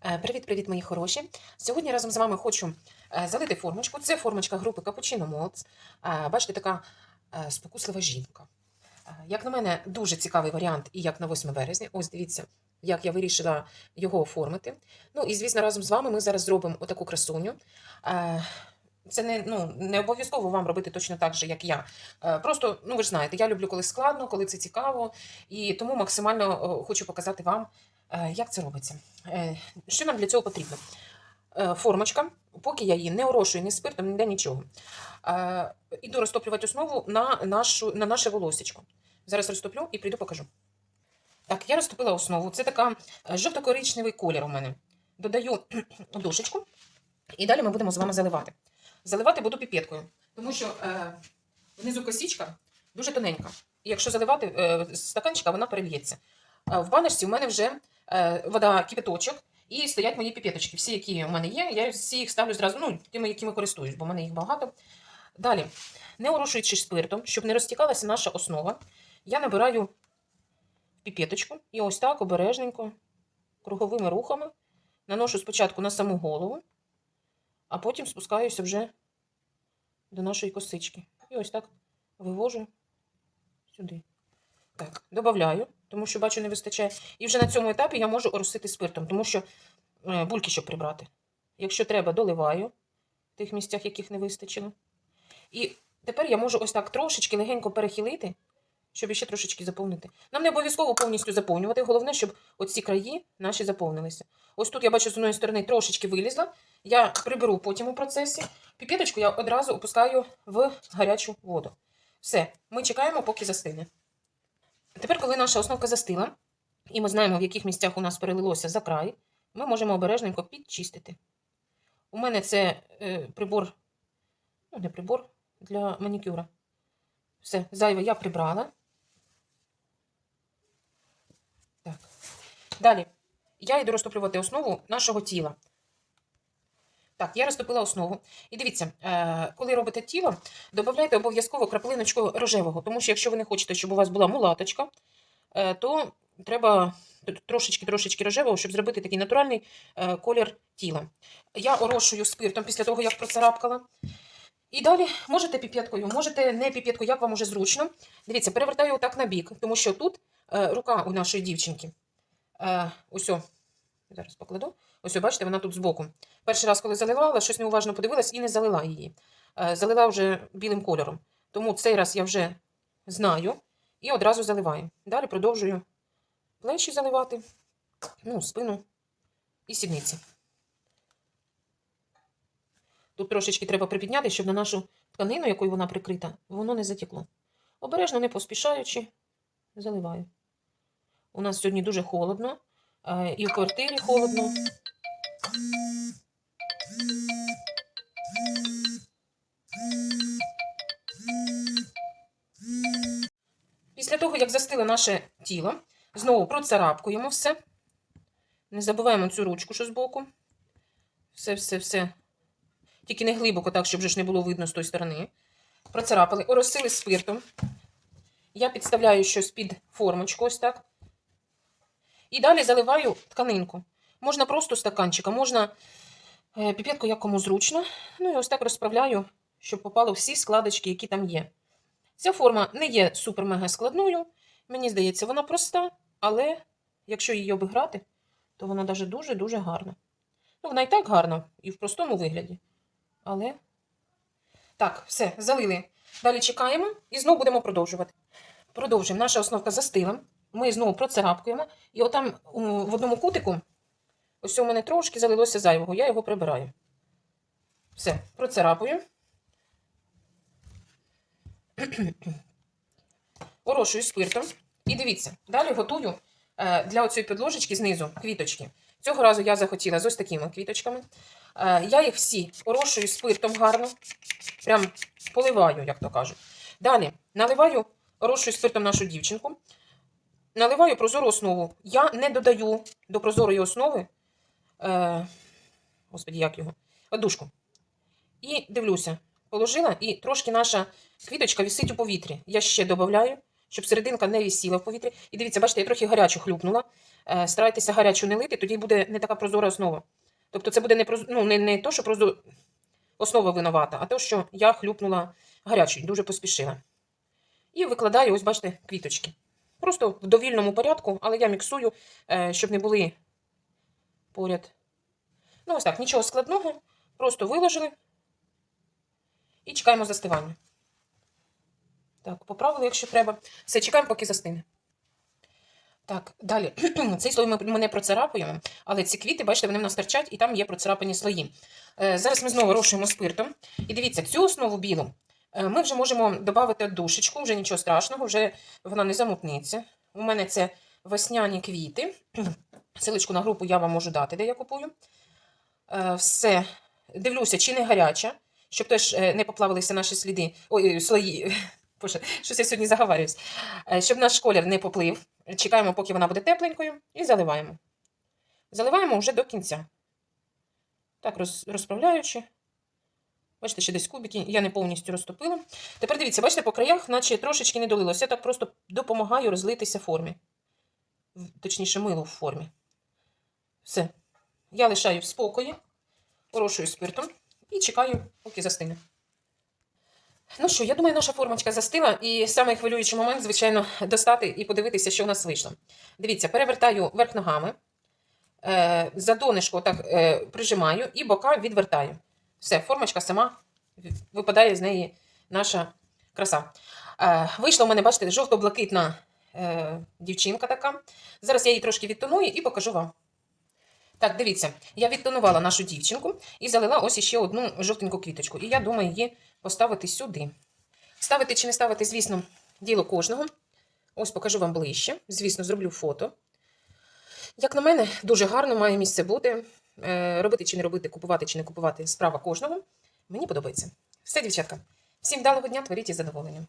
Привіт-привіт, мої хороші. Сьогодні разом з вами хочу е, залити формочку. Це формочка групи Cappuccino Molds. Е, Бачите, така е, спокуслива жінка. Е, Як на мене, дуже цікавий варіант, і як на 8 березня. Ось дивіться, як я вирішила його оформити. Ну і звісно, разом з вами ми зараз зробимо отаку красуню. Е, Це не, ну, не обов'язково вам робити точно так же, як я. Е, Просто, ну ви ж знаєте, я люблю, коли складно, коли це цікаво, і тому максимально хочу показати вам, е, як це робиться. Е, Що нам для цього потрібно? Е, Формочка, поки я її не орошую ні спиртом, ніде нічого. Е, Іду розтоплювати основу на, нашу, на наше волосечко. Зараз розтоплю і прийду покажу. Так, я розтопила основу. Це така е, жовто-коричневий колір у мене. Додаю душечку, і далі ми будемо з вами заливати. Заливати буду піпеткою, тому що е, внизу косічка дуже тоненька. І якщо заливати е, стаканчика, вона перельється. Е, в баночці у мене вже е, вода кипяточок, і стоять мої піпеточки. Всі, які у мене є, я всі їх ставлю зразу, ну, тими, якими користуюсь, бо в мене їх багато. Далі, не орошуючи спиртом, щоб не розтікалася наша основа, я набираю піпеточку і ось так обережненько, круговими рухами, наношу спочатку на саму голову, а потім спускаюся вже до нашої косички. І ось так вивожу сюди. Так, додаю, тому що бачу, не вистачає. І вже на цьому етапі я можу оросити спиртом, тому що е, бульки щоб прибрати. Якщо треба, доливаю в тих місцях, яких не вистачило. І тепер я можу ось так трошечки легенько перехилити, щоб ще трошечки заповнити. Нам не обов'язково повністю заповнювати. Головне, щоб оці краї наші заповнилися. Ось тут я бачу з одної сторони трошечки вилізла. Я приберу потім у процесі. Піпеточку я одразу опускаю в гарячу воду. Все, ми чекаємо, поки застине. Тепер, коли наша основка застила, і ми знаємо, в яких місцях у нас перелилося за край, ми можемо обережненько підчистити. У мене це е, прибор, ну, не прибор для манікюра. Все, зайве я прибрала. Так. Далі. Я йду розтоплювати основу нашого тіла. Так, я розтопила основу. І дивіться, е, коли робите тіло, додавайте обов'язково краплиночку рожевого, тому що якщо ви не хочете, щоб у вас була мулаточка, е, то треба трошечки-трошечки рожевого, щоб зробити такий натуральний е, колір тіла. Я орошую спиртом після того, як процарапкала. І далі можете піпеткою, можете не піпеткою, як вам уже зручно. Дивіться, перевертаю отак на бік, тому що тут рука у нашої дівчинки. Ось, зараз покладу. Ось, бачите, вона тут збоку. Перший раз, коли заливала, щось неуважно подивилась і не залила її. Е, залила вже білим кольором. Тому цей раз я вже знаю і одразу заливаю. Далі продовжую плечі заливати, ну, спину і сідниці. Тут трошечки треба припідняти, щоб на нашу тканину, якою вона прикрита, воно не затекло. Обережно, не поспішаючи, заливаю. У нас сьогодні дуже холодно, і в квартирі холодно. Після того, як застило наше тіло, знову процарапкуємо все. Не забуваємо цю ручку, що збоку. Все, все, все. Тільки не глибоко, так, щоб вже ж не було видно з тої сторони. Процарапали, оросили спиртом. Я підставляю щось під формочку, ось так. І далі заливаю тканинку. Можна просто стаканчика, можна е, піпетку, як кому зручно. Ну і ось так розправляю, щоб попало всі складочки, які там є. Ця форма не є супер-мега складною. Мені здається, вона проста, але якщо її обіграти, то вона навіть дуже-дуже гарна. Ну, вона і так гарна, і в простому вигляді. Але. Так, все, залили. Далі чекаємо і знову будемо продовжувати. Продовжуємо. Наша основка застила. Ми знову процарапкуємо. І отам в одному кутику, ось у мене трошки залилося зайвого, я його прибираю. Все, процарапую. Орошую спиртом. І дивіться, далі готую е, для оцієї підложечки знизу квіточки. Цього разу я захотіла з ось такими квіточками. Е, Я їх всі орошую спиртом гарно. Прям поливаю, як то кажуть. Далі наливаю, орошую спиртом нашу дівчинку. Наливаю прозору основу. Я не додаю до прозорої основи. Е, Господі, як його? Одушку. І дивлюся, положила, і трошки наша квіточка висить у повітрі. Я ще додаю, щоб серединка не висіла в повітрі. І дивіться, бачите, я трохи гарячу хлюпнула. Е, Старайтеся гарячу не лити, тоді буде не така прозора основа. Тобто це буде не, проз... ну, не, не то, що прозо... основа винувата, а то, що я хлюпнула гарячу, дуже поспішила. І викладаю, ось бачите, квіточки. Просто в довільному порядку, але я міксую, е, щоб не були поряд. Ну, ось так, нічого складного. Просто виложили і чекаємо застивання. Так, поправили, якщо треба. Все, чекаємо, поки застине. Так, далі. Цей слой ми, не процарапуємо, але ці квіти, бачите, вони в нас торчать, і там є процарапані слої. Е, зараз ми знову розшуємо спиртом. І дивіться, цю основу білу ми вже можемо додати душечку, вже нічого страшного, вже вона не замутниться. У мене це весняні квіти. Силочку на групу я вам можу дати, де я купую. Е, все. Дивлюся, чи не гаряча, щоб теж е, не поплавилися наші сліди. Ой, слої. Боже, щось я сьогодні заговарююсь. Е, Щоб наш колір не поплив. Чекаємо, поки вона буде тепленькою, і заливаємо. Заливаємо вже до кінця. Так, розправляючи. Бачите, ще десь кубики, я не повністю розтопила. Тепер дивіться, бачите, по краях, наче трошечки не долилося. Я так просто допомагаю розлитися формі. Точніше, милу в формі. Все. Я лишаю в спокої, порошую спиртом і чекаю, поки застине. Ну що, я думаю, наша формочка застила, і самий хвилюючий момент, звичайно, достати і подивитися, що у нас вийшло. Дивіться, перевертаю верх ногами, е, за донишко так е, прижимаю і бока відвертаю. Все, формочка сама випадає з неї наша краса. Е, вийшла у мене, бачите, жовто-блакитна е, дівчинка така. Зараз я її трошки відтоную і покажу вам. Так, дивіться, я відтонувала нашу дівчинку і залила ось іще одну жовтеньку квіточку. І я думаю її поставити сюди. Ставити чи не ставити, звісно, діло кожного. Ось покажу вам ближче. Звісно, зроблю фото. Як на мене, дуже гарно має місце бути. Е, робити чи не робити, купувати чи не купувати справа кожного. Мені подобається. Все, дівчатка. Всім вдалого дня, творіть із задоволенням.